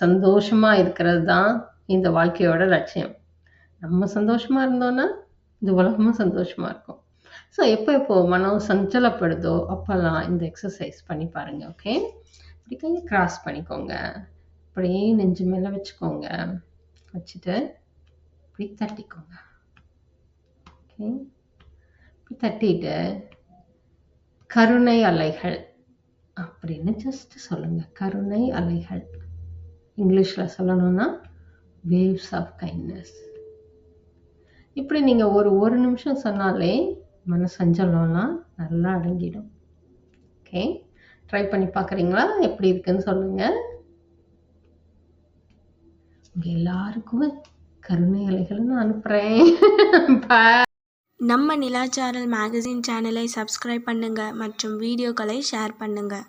சந்தோஷமாக இருக்கிறது தான் இந்த வாழ்க்கையோட லட்சியம். நம்ம சந்தோஷமாக இருந்தோன்னா இந்த உலகமும் சந்தோஷமாக இருக்கும். ஸோ எப்போ எப்போ மனம் சஞ்சலப்படுதோ அப்போல்லாம் இந்த எக்ஸசைஸ் பண்ணி பாருங்கள் ஓகே இப்படி கையை கிராஸ் பண்ணிக்கோங்க. அப்படியே நெஞ்சு மேலே வச்சுக்கோங்க. வச்சுட்டு இப்படி தட்டிக்கோங்க. ஓகே இப்படி தட்டிட்டு கருணை அலைகள் அப்படின்னு ஜஸ்ட் சொல்லுங்க கருணை அலைகள். இங்கிலீஷில் சொல்லணும்னா வேவ்ஸ் ஆஃப் கைண்ட்னஸ் இப்படி நீங்கள் ஒரு ஒரு நிமிஷம் சொன்னாலே மனசஞ்சலம்லாம் நல்லா அடங்கிடும். ஓகே ட்ரை பண்ணி பார்க்குறீங்களா? எப்படி இருக்குன்னு சொல்லுங்கள் உங்கள் எல்லாருக்குமே கருணை அலைகளை நான் அனுப்புகிறேன் நம்ம நிலாச்சாரல் மேகசின் சேனலை சப்ஸ்கிரைப் பண்ணுங்கள் மற்றும் வீடியோக்களை ஷேர் பண்ணுங்கள்